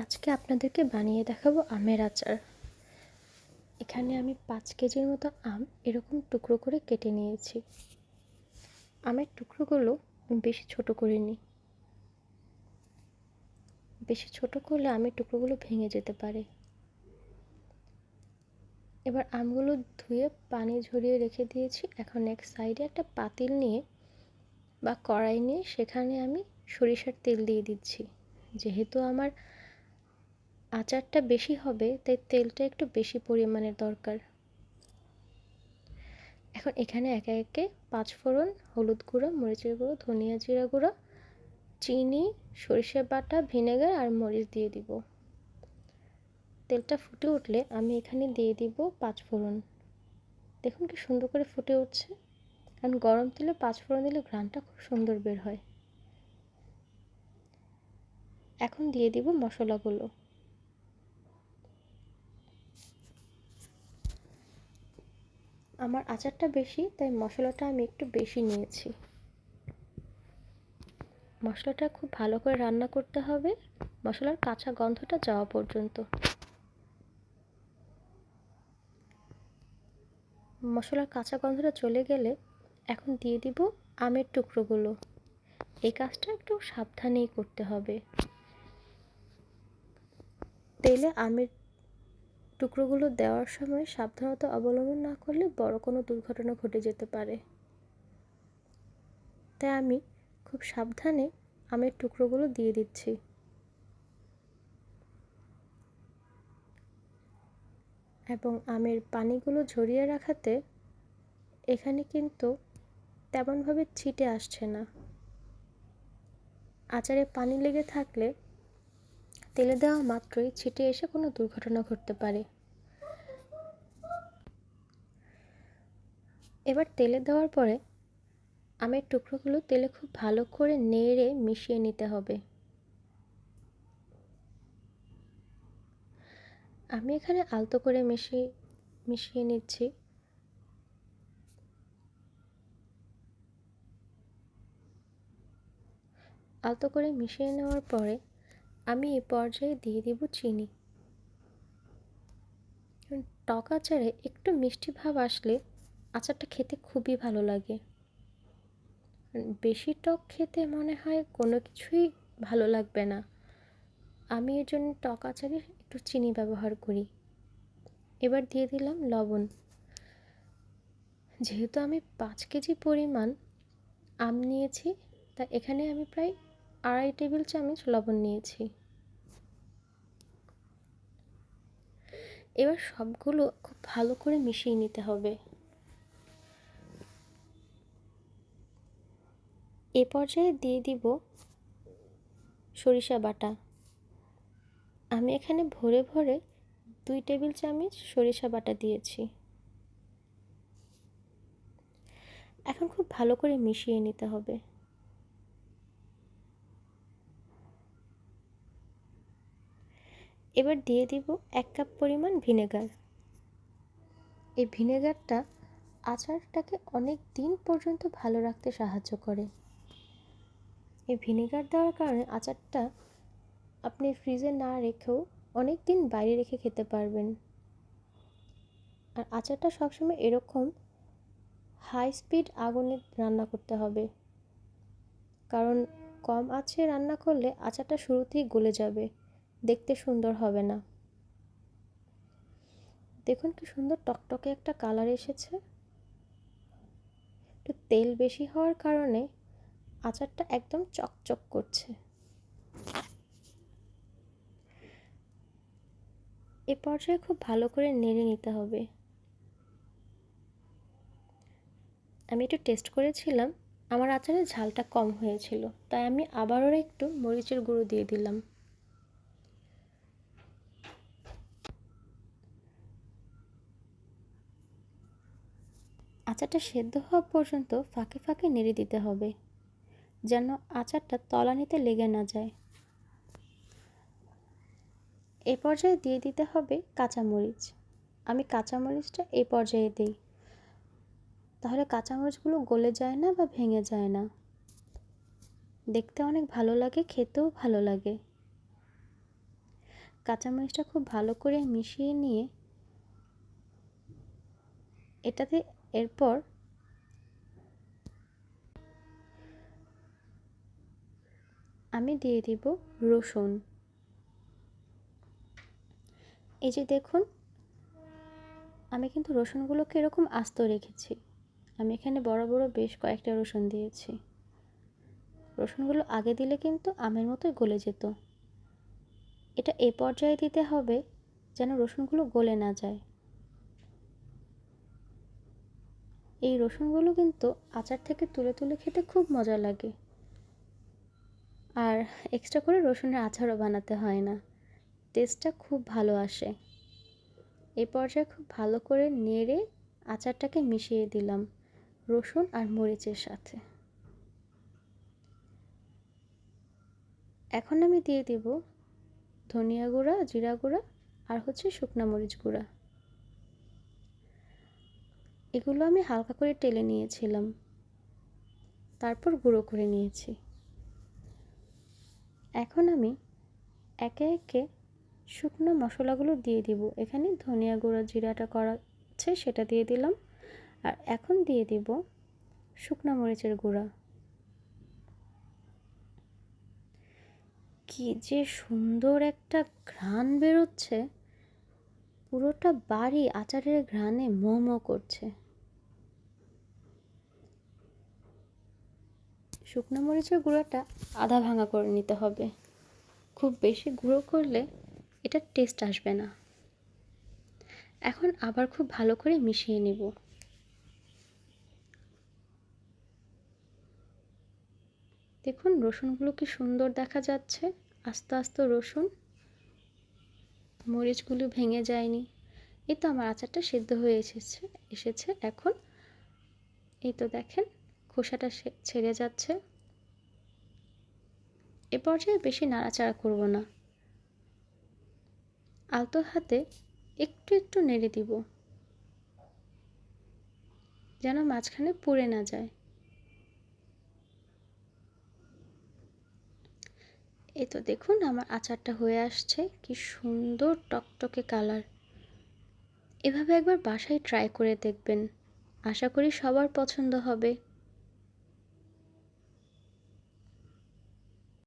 আজকে আপনাদেরকে বানিয়ে দেখাবো আমের আচার। এখানে আমি পাঁচ কেজির মতো আম এরকম টুকরো করে কেটে নিয়েছি। আমের টুকরোগুলো বেশি ছোট করে নিই। বেশি ছোট করলে আমের টুকরোগুলো ভেঙে যেতে পারে। এবার আমগুলো ধুয়ে পানি ঝরিয়ে রেখে দিয়েছি। এখন এক সাইডে একটা পাতিল নিয়ে বা কড়াই নিয়ে সেখানে আমি সরিষার তেল দিয়ে দিচ্ছি। যেহেতু আমার আচারটা বেশি হবে, তাই তেলটা একটু বেশি পরিমাণের দরকার। এখন এখানে একে একে পাঁচ ফোড়ন, হলুদ গুঁড়ো, মরিচের গুঁড়ো, ধনিয়া জিরা গুঁড়ো, চিনি সরিষা বাটা, ভিনেগার আর মরিচ দিয়ে দিব। তেলটা ফুটে উঠলে আমি এখানে দিয়ে দিব পাঁচ ফোড়ন। দেখুন কি সুন্দর করে ফুটে উঠছে। কারণ গরম তেলে পাঁচ ফোড়ন দিলে ঘ্রাণটা খুব সুন্দর বের হয়। এখন দিয়ে দিব মশলাগুলো। আমার আচারটা বেশি, তাই মশলাটা আমি একটু বেশি নিয়েছি। মশলাটা খুব ভালো করে রান্না করতে হবে, মশলার কাঁচা গন্ধটা যাওয়া পর্যন্ত। মশলার কাঁচা গন্ধটা চলে গেলে এখন দিয়ে দিব আমের টুকরোগুলো। এই কাজটা একটু সাবধানেই করতে হবে। তেলে আমের টুকরোগুলো দেওয়ার সময় সাবধানতা অবলম্বন না করলে বড় কোনো দুর্ঘটনা ঘটে যেতে পারে। তাই আমি খুব সাবধানে আমের টুকরোগুলো দিয়ে দিচ্ছি। এবং আমের পানিগুলো ঝরিয়ে রাখাতে এখানে কিন্তু তেমনভাবে ছিটে আসছে না। আচারে পানি লেগে থাকলে তেলে দেওয়া মাত্রই ছিটে এসে কোনো দুর্ঘটনা ঘটতে পারে। এবার তেলে দেওয়ার পরে আমের টুকরোগুলো তেলে খুব ভালো করে নেড়ে মিশিয়ে নিতে হবে। আমি এখানে আলতো করে মিশিয়ে মিশিয়ে নিচ্ছি। আলতো করে মিশিয়ে নেওয়ার পরে আমি এ পর্যায়ে দিয়ে দিব চিনি। টক আচারে একটু মিষ্টি ভাব আসলে আচারটা খেতে খুবই ভালো লাগে। বেশি টক খেতে মনে হয় কোনো কিছুই ভালো লাগবে না। আমি এর জন্য টক আচারে একটু চিনি ব্যবহার করি। এবার দিয়ে দিলাম লবণ। যেহেতু আমি পাঁচ কেজি পরিমাণ আম নিয়েছি, তা এখানে আমি প্রায় আড়াই টেবিল চামচ লবণ নিয়েছি। এবার সবগুলো খুব ভালো করে মিশিয়ে নিতে হবে। এ পর্যায়ে দিয়ে দিব সরিষা বাটা। আমি এখানে ভরে ভরে দুই টেবিল চামচ সরিষা বাটা দিয়েছি। এখন খুব ভালো করে মিশিয়ে নিতে হবে। এবার দিয়ে দিব এক কাপ পরিমাণ ভিনেগার। এই ভিনেগারটা আচারটাকে অনেক দিন পর্যন্ত ভালো রাখতে সাহায্য করে। এই ভিনেগার দেওয়ার কারণে আচারটা আপনি ফ্রিজে না রেখেও অনেক দিন বাইরে রেখে খেতে পারবেন। আর আচারটা সবসময় এরকম হাই স্পিড আগুনে রান্না করতে হবে। কারণ কম আছে রান্না করলে আচারটা শুরুতেই গলে যাবে। দেখতে সুন্দর হবে না। দেখুন কি সুন্দর টকটকে একটা কালার এসেছে। একটু তেল বেশি হওয়ার কারণে আচারটা একদম চকচক করছে। এ পর্যায়ে খুব ভালো করে নেড়ে নিতে হবে। আমি একটু টেস্ট করেছিলাম, আমার আচারের ঝালটা কম হয়েছিল, তাই আমি আবারও একটু মরিচের গুঁড়ো দিয়ে দিলাম। আচারটা সেদ্ধ হওয়া পর্যন্ত ফাঁকে ফাঁকে নেড়ে দিতে হবে, যেন আচারটা তলানিতে লেগে না যায়। এ পর্যায়ে দিয়ে দিতে হবে কাঁচামরিচ। আমি কাঁচামরিচটা এই পর্যায়ে দিই। তাহলে কাঁচামরিচগুলো গলে যায় না বা ভেঙে যায় না? দেখতে অনেক ভালো লাগে, খেতেও ভালো লাগে। কাঁচামরিচটা খুব ভালো করে মিশিয়ে নিয়ে এটাতে এরপর আমি দিয়ে দিব রসুন। এই যে দেখুন, আমি কিন্তু রসুনগুলোকে এরকম আস্ত রেখেছি। আমি এখানে বড় বড় বেশ কয়েকটা রসুন দিয়েছি। রসুনগুলো আগে দিলে কিন্তু আমের মতোই গলে যেত। এটা এ পর্যায়ে দিতে হবে যেন রসুনগুলো গলে না যায়। এই রসুনগুলো কিন্তু আচার থেকে তুলে তুলে খেতে খুব মজা লাগে। আর এক্সট্রা করে রসুনের আচারও বানাতে হয় না। টেস্টটা খুব ভালো আসে। এই পর্যায়ে খুব ভালো করে নেড়ে আচারটাকে মিশিয়ে দিলাম রসুন আর মরিচের সাথে। এখন আমি দিয়ে দেব ধনিয়া গুঁড়া, জিরা গুঁড়া আর হচ্ছে শুকনা মরিচ গুঁড়া। এগুলো আমি হালকা করে টেলে নিয়েছিলাম। তারপর গুঁড়ো করে নিয়েছি। এখন আমি একে একে শুকনো মশলাগুলো দিয়ে দিব। এখানে ধনিয়া গুঁড়ো, জিরাটা করা আছে, সেটা দিয়ে দিলাম। আর এখন দিয়ে দিব শুকনো মরিচের গুঁড়া। কি যে সুন্দর একটা ঘ্রাণ বেরোচ্ছে। পুরোটা বাড়ি আচারের ঘ্রাণে ম করছে। শুকনো মরিচের গুঁড়োটা আধা ভাঙা করে নিতে হবে। খুব বেশি গুঁড়ো করলে এটার টেস্ট আসবে না। এখন আবার খুব ভালো করে মিশিয়ে নেব। দেখুন, রসুনগুলো কি সুন্দর দেখা যাচ্ছে। আস্তে আস্তে রসুন মরিচগুলো ভেঙে যায়নি। এই তো আমার আচারটা সেদ্ধ হয়ে এসেছে এসেছে। এখন এই তো দেখেন খোসাটা ছেড়ে যাচ্ছে। এ পর্যায়ে বেশি নাড়াচাড়া করব না। আলতো হাতে একটু একটু নেড়ে দিব। যেন মাঝখানে পুড়ে না যায়। এ তো দেখুন আমার আচারটা হয়ে আসছে, কি সুন্দর টকটকে কালার। এভাবে একবার বাসায় ট্রাই করে দেখবেন। আশা করি সবার পছন্দ হবে।